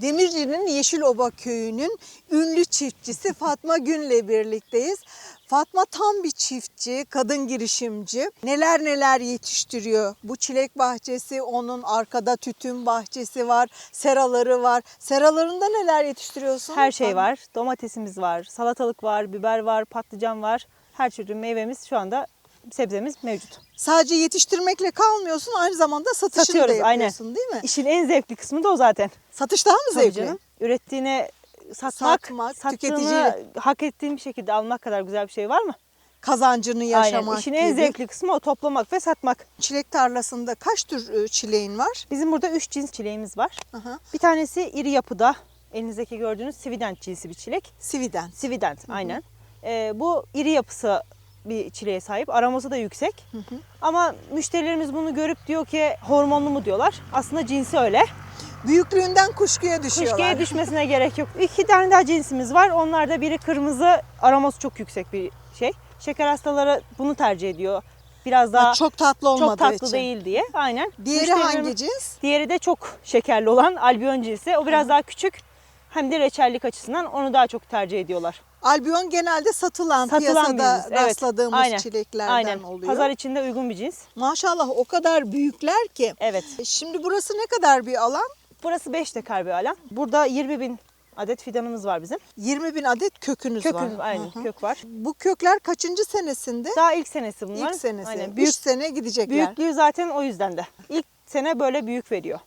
Demirci'nin Yeşiloba köyünün ünlü çiftçisi Fatma Gün'le birlikteyiz. Fatma tam bir çiftçi, kadın girişimci. Neler neler yetiştiriyor. Bu çilek bahçesi, onun arkada tütün bahçesi var, seraları var. Seralarında neler yetiştiriyorsun? Her şey var. Domatesimiz var, salatalık var, biber var, patlıcan var. Her türlü meyvemiz şu anda sebzemiz mevcut. Sadece yetiştirmekle kalmıyorsun, aynı zamanda satışını Satıyoruz, da aynen. yapıyorsun değil mi? İşin en zevkli kısmı da o zaten. Satış daha mı Tabii zevkli? canım. Ürettiğini satmak, Satmak, tüketiciyle- hak ettiğin bir şekilde almak kadar güzel bir şey var mı? Kazancını yaşamak Aynen. İşin gibi. en zevkli kısmı o toplamak ve satmak. Çilek tarlasında kaç tür e, çileğin var? Bizim burada üç cins çileğimiz var. Aha. Bir tanesi iri yapıda. Elinizdeki gördüğünüz Svident cinsi bir çilek. Sividen. Svident aynen. Ee, bu iri yapısı bir çileğe sahip. Aroması da yüksek. Ama müşterilerimiz bunu görüp diyor ki hormonlu mu diyorlar. Aslında cinsi öyle. Büyüklüğünden kuşkuya düşüyorlar. Kuşkuya düşmesine gerek yok. İki tane daha cinsimiz var. Onlar da biri kırmızı, aroması çok yüksek bir şey. Şeker hastaları bunu tercih ediyor. Biraz daha Ha, çok tatlı olmadığı çok tatlı için. değil diye. Aynen. Diğeri hangi cins? Diğeri de çok şekerli olan albion cinsi. O biraz daha küçük. Hem de reçellik açısından onu daha çok tercih ediyorlar. Albiyon genelde satılan, Satılan piyasada bir cins, evet. rastladığımız Aynen, çileklerden Aynen. oluyor. Pazar içinde uygun bir cins. Maşallah o kadar büyükler ki. Evet. Şimdi burası ne kadar bir alan? Burası 5 dekar bir alan. Burada 20 bin adet fidanımız var bizim. 20 bin adet kökünüz var. Kökümüz aynen Hı hı. kök var. Bu kökler kaçıncı senesinde? Daha ilk senesi bunlar. İlk senesi. Aynen. Büyük, Büyük, sene gidecekler. büyüklüğü zaten o yüzden de. İlk sene böyle büyük veriyor.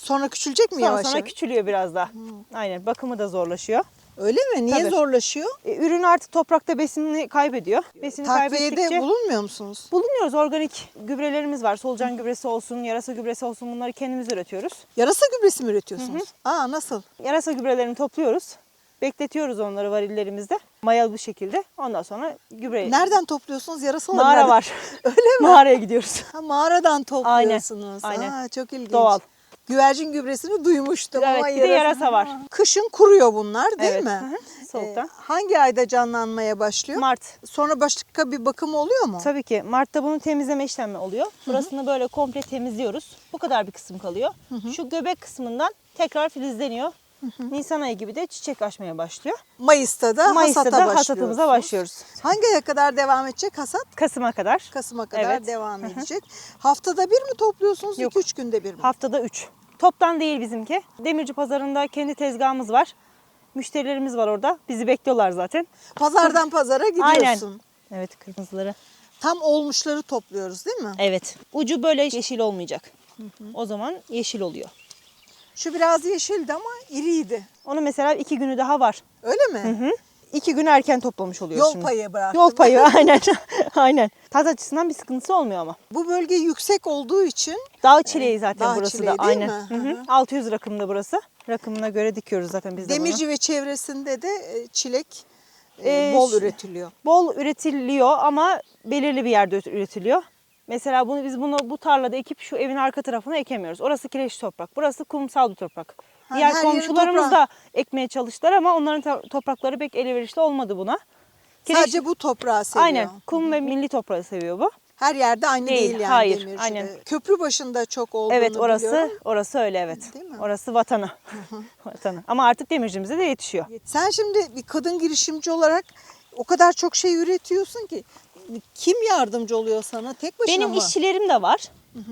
Sonra küçülecek mi Sonra yavaş sonra yavaş? küçülüyor biraz daha. Aynen bakımı da zorlaşıyor. Öyle mi? Niye Tabii. zorlaşıyor? E, ürün artık toprakta besinini kaybediyor. Besini Takviyede kaybettikçe bulunmuyor musunuz? bulunuyoruz. Organik gübrelerimiz var. Solucan gübresi olsun, yarasa gübresi olsun bunları kendimiz üretiyoruz. Yarasa gübresi mi üretiyorsunuz? Aa nasıl? Yarasa gübrelerini topluyoruz. Bekletiyoruz onları varillerimizde. Mayalı bir şekilde. Ondan sonra gübre Nereden topluyorsunuz? Yarasalar mağara nereden? var. Öyle mi? Mağaraya gidiyoruz. Ha, mağaradan topluyorsunuz. Aynen. Aa, çok ilginç. Doğal. Güvercin gübresini duymuştum Evet, ama bir de yarasa var. Kışın kuruyor bunlar değil Evet, mi? hı hı, soğukta. Ee, hangi ayda canlanmaya başlıyor? Mart. Sonra başka bir bakım oluyor mu? Tabii ki Mart'ta bunun temizleme işlemi oluyor. Burasını böyle komple temizliyoruz. Bu kadar bir kısım kalıyor. Şu göbek kısmından tekrar filizleniyor. Nisan ayı gibi de çiçek açmaya başlıyor. Mayıs'ta da Mayıs'ta hasata da başlıyorsunuz. hasatımıza başlıyoruz. Hangi aya kadar devam edecek hasat? Kasım'a kadar. Kasım'a kadar Evet. devam edecek. Haftada bir mi topluyorsunuz? Yok. 2-3 günde bir mi? Haftada 3. Toptan değil bizimki. Demirci pazarında kendi tezgahımız var. Müşterilerimiz var orada. Bizi bekliyorlar zaten. Pazardan pazara gidiyorsun. Evet kırmızıları. Tam olmuşları topluyoruz değil mi? Evet. Ucu böyle yeşil olmayacak. O zaman yeşil oluyor. Şu biraz yeşildi ama iriydi. Onu mesela iki günü daha var. Öyle mi? İki gün erken toplamış oluyoruz Yol şimdi. payı bıraktım. Yol payı aynen. aynen. Tat açısından bir sıkıntısı olmuyor ama. Bu bölge yüksek olduğu için Dağ çileği zaten Dağ burası çileği da. değil aynen. mi? Hı hı. Hı hı. 600 rakımda burası. Rakımına göre dikiyoruz zaten biz de bunu. Demirci ve çevresinde de e, çilek e, Ee, bol şu- üretiliyor. Bol üretiliyor ama belirli bir yerde üretiliyor. Mesela bunu biz bunu bu tarlada ekip şu evin arka tarafına ekemiyoruz. Orası kireç toprak. Burası kumsal bir toprak. Ha, Diğer her komşularımız da ekmeye çalıştılar ama onların to- toprakları pek elverişli olmadı buna. Kireç- Sadece bu toprağı seviyor. Aynen. Kum ve milli toprağı seviyor bu. Her yerde aynı değil, Değil, yani hayır, Demirci'de. aynen. Köprü başında çok olduğunu Evet orası biliyorum. orası öyle evet. Değil mi? Orası vatanı. vatanı. Ama artık demircimize de yetişiyor. Sen şimdi bir kadın girişimci olarak o kadar çok şey üretiyorsun ki kim yardımcı oluyor sana? Tek başına Benim mı? işçilerim de var.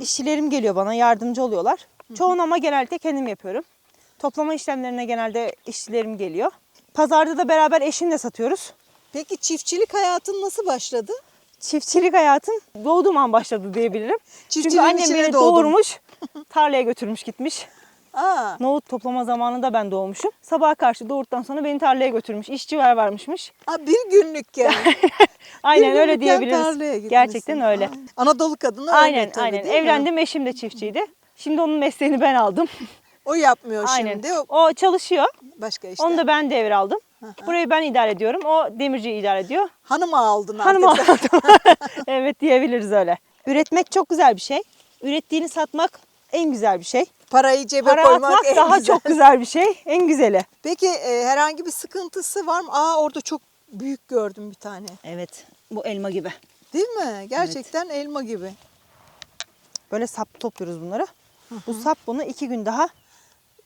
İşçilerim geliyor bana yardımcı oluyorlar. Çoğunu ama genelde kendim yapıyorum. Toplama işlemlerine genelde işçilerim geliyor. Pazarda da beraber eşimle satıyoruz. Peki çiftçilik hayatın nasıl başladı? Çiftçilik hayatım doğduğum an başladı diyebilirim. Çünkü annem beni doğurmuş, tarlaya götürmüş gitmiş. Aa, Nohut toplama zamanında ben doğmuşum. Sabaha karşı doğurduktan sonra beni tarlaya götürmüş. İşçi ver varmışmış. ha, bir günlük yani. Aynen Bir öyle diyebiliriz. Gerçekten öyle. Aa, Anadolu kadını öyle Aynen tabii, aynen. mi? Evlendim eşim de çiftçiydi. Şimdi onun mesleğini ben aldım. O yapmıyor Aynen. şimdi. O O çalışıyor. başka işte. Onu da ben devraldım. Burayı ben idare ediyorum. O demirciyi idare ediyor. Hanıma aldın Hanım artık. aldım. evet diyebiliriz öyle. Üretmek çok güzel bir şey. Ürettiğini satmak en güzel bir şey. Parayı cebe Para koymak atmak en daha güzel. çok güzel bir şey. En güzeli. Peki e, herhangi bir sıkıntısı var mı? Aa orada çok büyük gördüm bir tane. Evet. Bu elma gibi. Değil mi? Gerçekten elma gibi. Böyle sap topluyoruz bunları. Bu sap bunu iki gün daha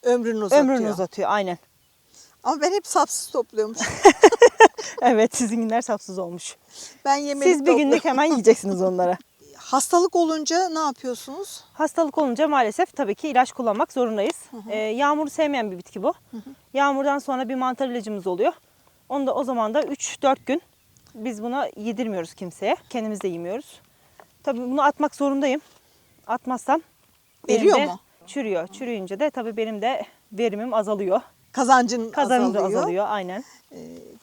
ömrünü uzatıyor. Ömrünü uzatıyor aynen. Ama ben hep sapsız topluyormuş. Evet sizin günler sapsız olmuş. Ben yemelik Siz bir günlük hemen yiyeceksiniz onlara. Hastalık olunca ne yapıyorsunuz? Hastalık olunca maalesef tabii ki ilaç kullanmak zorundayız. Ee, yağmuru sevmeyen bir bitki bu. Yağmurdan sonra bir mantar ilacımız oluyor. Onu da o zaman da 3-4 gün biz buna yedirmiyoruz kimseye. Kendimiz de yemiyoruz. Tabii bunu atmak zorundayım. Atmazsam benim Eriyor de mu? Çürüyor. Çürüyünce de tabii benim de verimim azalıyor. Kazancın Kazancım da azalıyor. azalıyor. Aynen.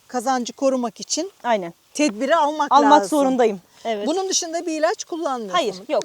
Kazancı korumak için Aynen. tedbiri almak Almak lazım. zorundayım. Evet. Bunun dışında bir ilaç kullanmıyorsunuz. Hayır, yok.